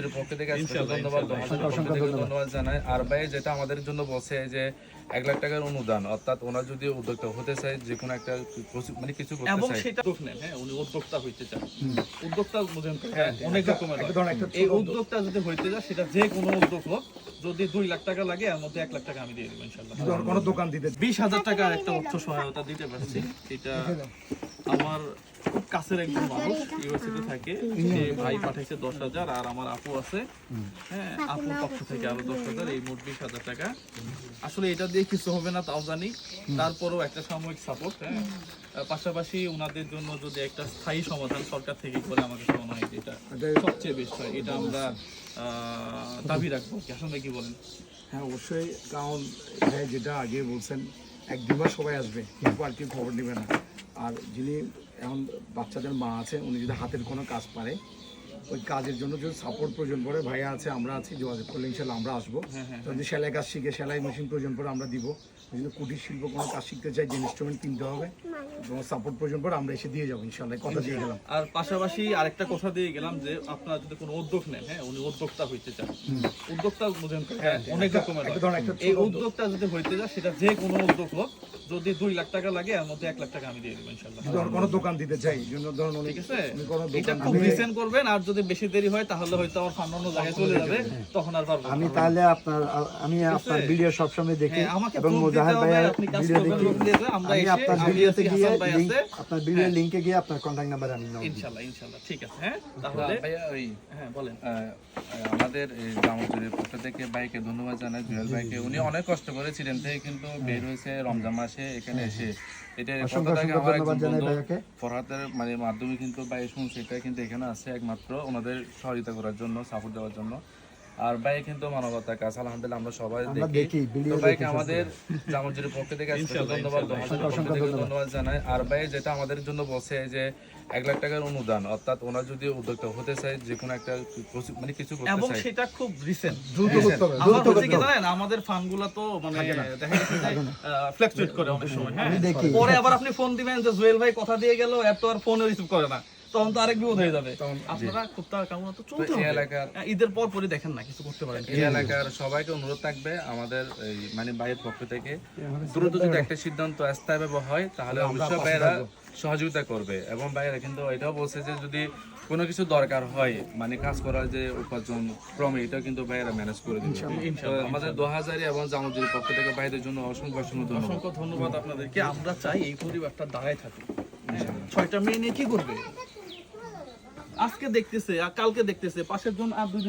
জামুজুরির পক্ষ থেকে ধন্যবাদ ধন্যবাদ। জানাই। আর ভাই যেটা আমাদের জন্য বলছে যে এক লাখ টাকার অনুদান অর্থাৎ ওনার যদি উদ্যোক্তা হতে চায় যে কোনো একটা মানে কিছু করতে এবং সেটা নেন হ্যাঁ উনি উদ্যোক্তা হইতে চান। উদ্যোক্তা বুঝেন হ্যাঁ অনেক রকমের এই উদ্যোগটা যদি হইতে যায় সেটা যে কোনো উদ্যোগ হোক যদি দুই লাখ টাকা লাগে এর মধ্যে এক লাখ টাকা আমি দিয়ে দেবো ইনশাল্লাহ। কোনো দোকান দিতে বিশ হাজার টাকার একটা অর্থ সহায়তা দিতে পারছি। এটা আমার খুব কাছের একজন মানুষ ইউনিভার্সিটি থাকে সে ভাই পাঠাইছে দশ হাজার আর আমার আপু আছে। হ্যাঁ আপুর পক্ষ থেকে আরও দশ হাজার এই মোট বিশ হাজার টাকা। আসলে এটা দিয়ে কিছু হবে না তাও জানি। তারপরও একটা সাময়িক সাপোর্ট হ্যাঁ। পাশাপাশি ওনাদের জন্য যদি একটা স্থায়ী সমাধান সরকার থেকে করে আমাকে মনে হয় এটা সবচেয়ে বেশি হয় এটা আমরা আহ, দাবি রাখব কি। আসলে কি বলেন? হ্যাঁ অবশ্যই কারণ ভাই যেটা আগে বলছেন এক দুবার সবাই আসবে কিন্তু আর কেউ খবর নেবে না। আর যিনি এখন বাচ্চাদের মা আছে উনি যদি হাতের কোনো কাজ পারে ওই কাজের জন্য যদি সাপোর্ট প্রয়োজন পড়ে ভাইয়া আছে আমরা আছি যোগাযোগ করলে ইনশাল্লাহ আমরা আসব। যদি সেলাই কাজ শিখে সেলাই মেশিন প্রয়োজন পড়ে আমরা দিব। যদি কুটির শিল্প কোনো কাজ শিখতে চাই যে ইনস্ট্রুমেন্ট কিনতে হবে। সাপোর্ট প্রয়োজন পড়ে আমরা এসে দিয়ে যাব ইনশাল্লাহ কথা দিয়ে গেলাম। আর পাশাপাশি আরেকটা কথা দিয়ে গেলাম যে আপনারা যদি কোনো উদ্যোগ নেন হ্যাঁ উনি উদ্যোক্তা হইতে চান। উদ্যোক্তা বুঝেন হ্যাঁ অনেক রকমের এই উদ্যোগটা যদি হইতে যায় সেটা যে কোনো উদ্যোগ হোক যদি দুই লাখ টাকা লাগে এর মধ্যে এক লাখ টাকা আমি দিয়ে দেবো ইনশাল্লাহ কোনো দোকান দিতে চাই জন্য ধরুন ঠিক আছে? এটা খুব রিসেন্ট করবেন আর যদি বেশি দেরি হয় তাহলে হয়তো আমার ফান্ড অন্য জায়গায় চলে যাবে তখন আর পারব আমি তাহলে আপনার আমি আপনার ভিডিও সবসময় দেখি হ্যাঁ, আমাকে এবং ভিডিও দেখি দিতে হবে, আমরা এসে, আপনার হাসান ভাই আছে। আপনার ভিডিও লিংকে গিয়ে আপনার কন্ট্যাক্ট নাম্বার আমি নাও ইনশাল্লাহ ইনশাল্লাহ। ঠিক আছে হ্যাঁ? তাহলে ভাইয়া ওই হ্যাঁ বলেন। আমাদের এই পক্ষ থেকে বাইকে ধন্যবাদ জানাই জুয়েল ভাইকে। উনি অনেক কষ্ট করে ছিলেন কিন্তু বের হয়েছে রমজান মাসে এখানে এসে। এটা কথাটাকে আমার একজন বন্ধু ভাইয়াকে। মানে মাধ্যমে কিন্তু ভাই শুনছে এটা কিন্তু এখানে আছে একমাত্র। ওনাদের সহযোগিতা করার জন্য সাপোর্ট দেওয়ার জন্য। আর ভাই কিন্তু মানবতার কাজ আলহামদুলিল্লাহ আমরা সবাই দেখি। ভাইকে আমাদের জামুজুরির পক্ষ থেকে ধন্যবাদ জানাই। আর ভাই যেটা আমাদের জন্য বলছে যে এক লাখ টাকার অনুদান অর্থাৎ ওনার যদি উদ্যোক্তা হতে চায় যে কোনো একটা মানে কিছু করতে এবং সেটা খুব রিসেন্ট দ্রুত করতে হবে জানেন আমাদের ফান্ডগুলা তো মানে দেখা যে করে অনেক সময় হ্যাঁ? দেখি। পরে আবার আপনি ফোন দিবেন যে জুয়েল ভাই কথা দিয়ে গেল এত আর ফোন রিসিভ করে না। তখন তো আরেক বিপদ হয়ে যাবে। আপনারা খুব তার কেমন তো চলতে হবে। এলাকার- হ্যাঁ, ঈদের পর পরই দেখেন না কিছু করতে পারেন। এই এলাকার সবাইকে অনুরোধ থাকবে আমাদের এই মানে ভাইয়ের পক্ষ থেকে। দ্রুত যদি একটা সিদ্ধান্ত স্থায়ীভাবে হয় তাহলে অবশ্যই ভাইয়েরা সহযোগিতা করবে। এবং ভাইয়েরা কিন্তু এটাও বলছে যে যদি কোনো কিছু দরকার হয় মানে কাজ করার যে উপার্জন ক্রমে এটা কিন্তু ভাইয়েরা ম্যানেজ করে দিবে। তো আমাদের দু হাজারি এবং জামুজুরির পক্ষ থেকে ভাইদের জন্য অসংখ্য অসংখ্য ধন্যবাদ। অসংখ্য ধন্যবাদ আপনাদেরকে। আমরা চাই এই পরিবারটা দাঁড়ায় থাকুক। ছয়টা মেয়ে নিয়ে কি করবে? আজকে দেখতেছে আর কালকে দেখতেছে। পাশের জন আর দুজন